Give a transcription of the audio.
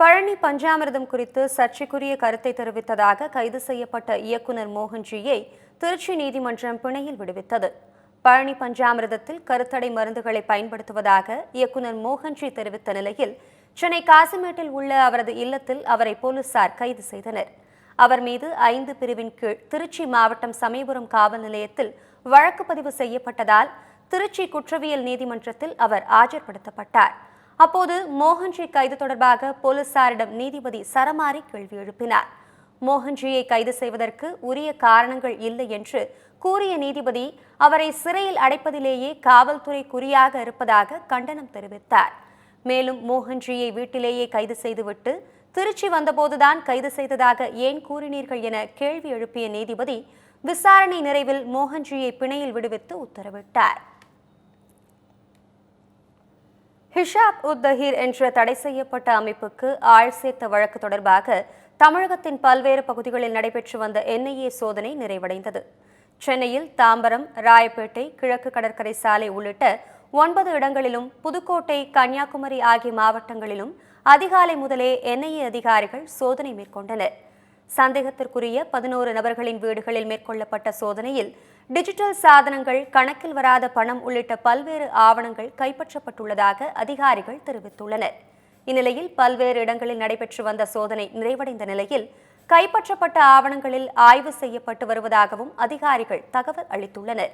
பழனி பஞ்சாமிர்தம் குறித்து சர்ச்சைக்குரிய கருத்தை தெரிவித்ததாக கைது செய்யப்பட்ட இயக்குனர் மோகன்ஜியை திருச்சி நீதிமன்றம் பிணையில் விடுவித்தது. பழனி பஞ்சாமிர்தத்தில் கருத்தடை மருந்துகளை பயன்படுத்துவதாக இயக்குனர் மோகன்ஜி தெரிவித்த நிலையில் சென்னை காசிமேட்டில் உள்ள அவரது இல்லத்தில் அவரை போலீசார் கைது செய்தனர். அவர் மீது ஐந்து பிரிவின் கீழ் திருச்சி மாவட்டம் சமயபுரம் காவல் நிலையத்தில் வழக்கு பதிவு செய்யப்பட்டதால் திருச்சி குற்றவியல் நீதிமன்றத்தில் அவர் ஆஜர்படுத்தப்பட்டார். அப்போது மோகன்ஜி கைது தொடர்பாக போலீசாரிடம் நீதிபதி சரமாரி கேள்வி எழுப்பினார். மோகன்ஜியை கைது செய்வதற்கு உரிய காரணங்கள் இல்லை என்று கூறிய நீதிபதி அவரை சிறையில் அடைப்பதிலேயே காவல்துறை குறியாக இருப்பதாக கண்டனம் தெரிவித்தார். மேலும் மோகன்ஜியை வீட்டிலேயே கைது செய்துவிட்டு திருச்சி வந்தபோதுதான் கைது செய்ததாக ஏன் கூறினீர்கள் என கேள்வி எழுப்பிய நீதிபதி விசாரணை நிறைவில் மோகன்ஜியை பிணையில் விடுவித்து உத்தரவிட்டார். ஹிஷாப் உத் தஹீர் என்ற தடை செய்யப்பட்ட அமைப்புக்கு ஆள் சேர்த்த வழக்கு தொடர்பாக தமிழகத்தின் பல்வேறு பகுதிகளில் நடைபெற்று வந்த என்ஐஏ சோதனை நிறைவடைந்தது. சென்னையில் தாம்பரம் ராயப்பேட்டை கிழக்கு கடற்கரை சாலை உள்ளிட்ட ஒன்பது இடங்களிலும் புதுக்கோட்டை கன்னியாகுமரி ஆகிய மாவட்டங்களிலும் அதிகாலை முதலே என்ஐஏ அதிகாரிகள் சோதனை மேற்கொண்டனர். சந்தேகத்திற்குரிய பதினோரு நபர்களின் வீடுகளில் மேற்கொள்ளப்பட்ட சோதனையில் டிஜிட்டல் சாதனங்கள் கணக்கில் வராத பணம் உள்ளிட்ட பல்வேறு ஆவணங்கள் கைப்பற்றப்பட்டுள்ளதாக அதிகாரிகள் தெரிவித்துள்ளனர். இந்நிலையில் பல்வேறு இடங்களில் நடைபெற்று வந்த சோதனை நிறைவடைந்த நிலையில் கைப்பற்றப்பட்ட ஆவணங்களில் ஆய்வு செய்யப்பட்டு வருவதாகவும் அதிகாரிகள் தகவல் அளித்துள்ளனர்.